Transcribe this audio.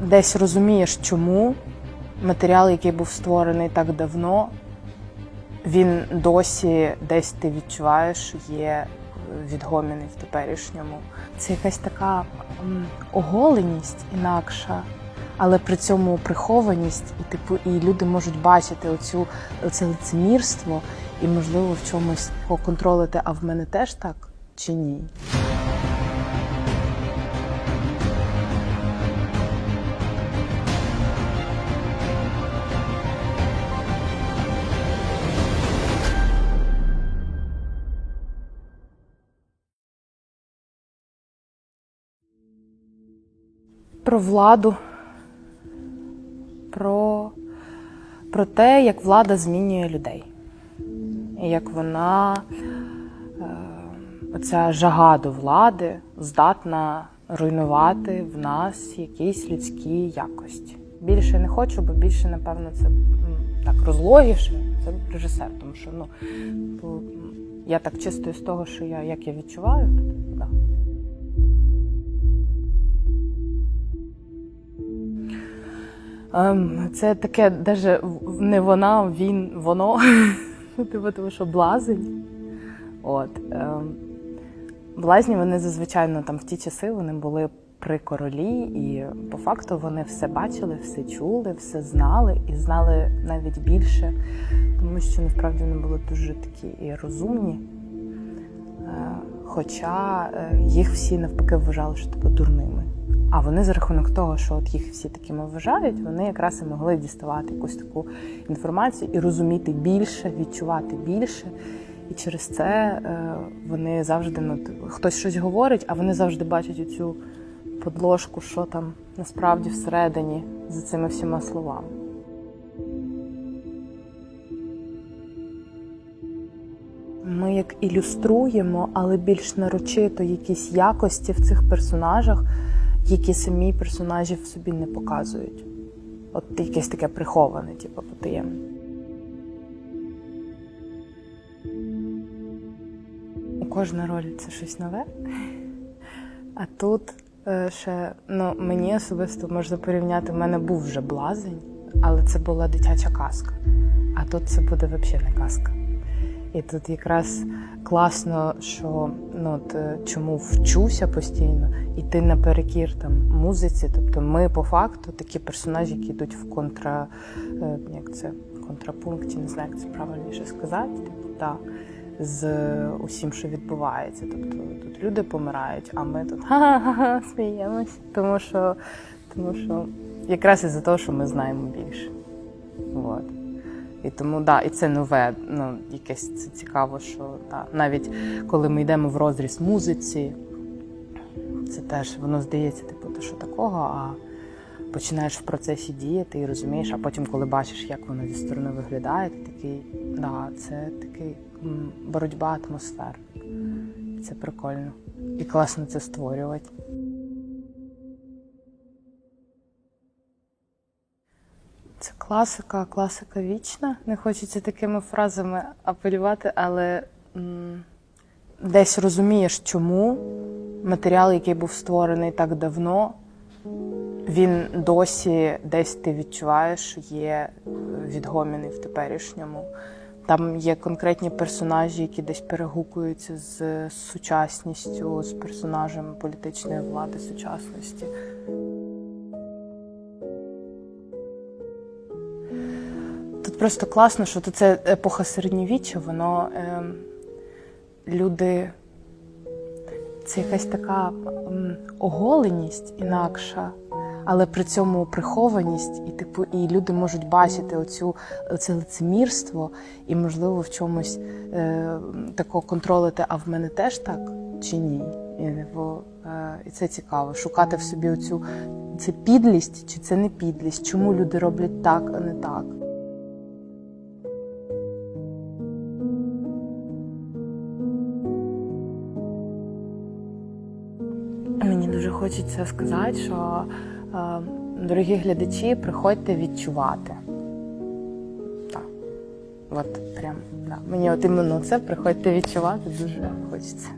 десь розумієш, чому матеріал, який був створений так давно, він досі десь ти відчуваєш, є відгоміний в теперішньому. Це якась така оголеність інакша, але при цьому прихованість, і типу, і люди можуть бачити оцю оце лицемірство, і можливо в чомусь поконтролити, а в мене теж так чи ні. Про владу, про, про те, як влада змінює людей, і як вона, е, оця жага до влади, здатна руйнувати в нас якісь людські якості. Більше не хочу, бо більше, напевно, це так розлогіше. Це режисер, тому що ну, я так чисто з того, що я як я відчуваю, то да. Це таке, даже не вона, він, воно. Типу, тому що блазень. От. ем, Блазні вони зазвичай ну, там в ті часи вони були при королі, і по факту вони все бачили, все чули, все знали і знали навіть більше, тому що насправді вони були дуже такі і розумні. Е, Хоча е, їх всі навпаки вважали, що типу дурними. А вони за рахунок того, що от їх всі такими вважають, вони якраз і могли діставати якусь таку інформацію і розуміти більше, відчувати більше. І через це е, вони завжди ну, хтось щось говорить, а вони завжди бачать оцю подложку, що там насправді всередині за цими всіма словами. Ми як ілюструємо, але більш нарочито якісь якості в цих персонажах, які самі персонажі в собі не показують. От якесь таке приховане, типу, потаємне. Кожна роль це щось нове. А тут е, ще ну, мені особисто можна порівняти, в мене був вже блазень, але це була дитяча казка. А тут це буде взагалі не казка. І тут якраз класно, що ну, от, е, чому вчуся постійно, іти наперекір там музиці. Тобто ми по факту такі персонажі, які йдуть в контра, е, як це, контрапункті, не знаю, як це правильніше сказати. Типу, та, з усім, що відбувається. Тобто тут люди помирають, а ми тут ха-ха-ха сміємось. Тому що, тому що якраз із-за того, що ми знаємо більше. От. І тому да, і це нове, ну якесь це цікаво, що да, навіть коли ми йдемо в розріз музиці, це теж воно здається, типу, то що такого, а починаєш в процесі діяти і розумієш, а потім, коли бачиш, як воно зі сторони виглядає, ти такий, да, це такий боротьба атмосфер. Це прикольно. І класно це створювати. Це класика, класика вічна. Не хочеться такими фразами апелювати, але м, десь розумієш, чому матеріал, який був створений так давно, він досі десь ти відчуваєш, є відгоміний в теперішньому. Там є конкретні персонажі, які десь перегукуються з сучасністю, з персонажами політичної влади сучасності. Просто класно, що тут це епоха середньовіччя, воно е, люди. Це якась така оголеність інакша, але при цьому прихованість, і типу, і люди можуть бачити оцю це лицемірство, і можливо в чомусь е, такого контролити, а в мене теж так чи ні. І, типу, е, і це цікаво, шукати в собі оцю це підлість чи це не підлість, чому люди роблять так, а не так. Дуже хочеться сказати, що е, дорогі глядачі, приходьте відчувати. Так. От прям, да. Мені от іменно це приходьте відчувати дуже хочеться.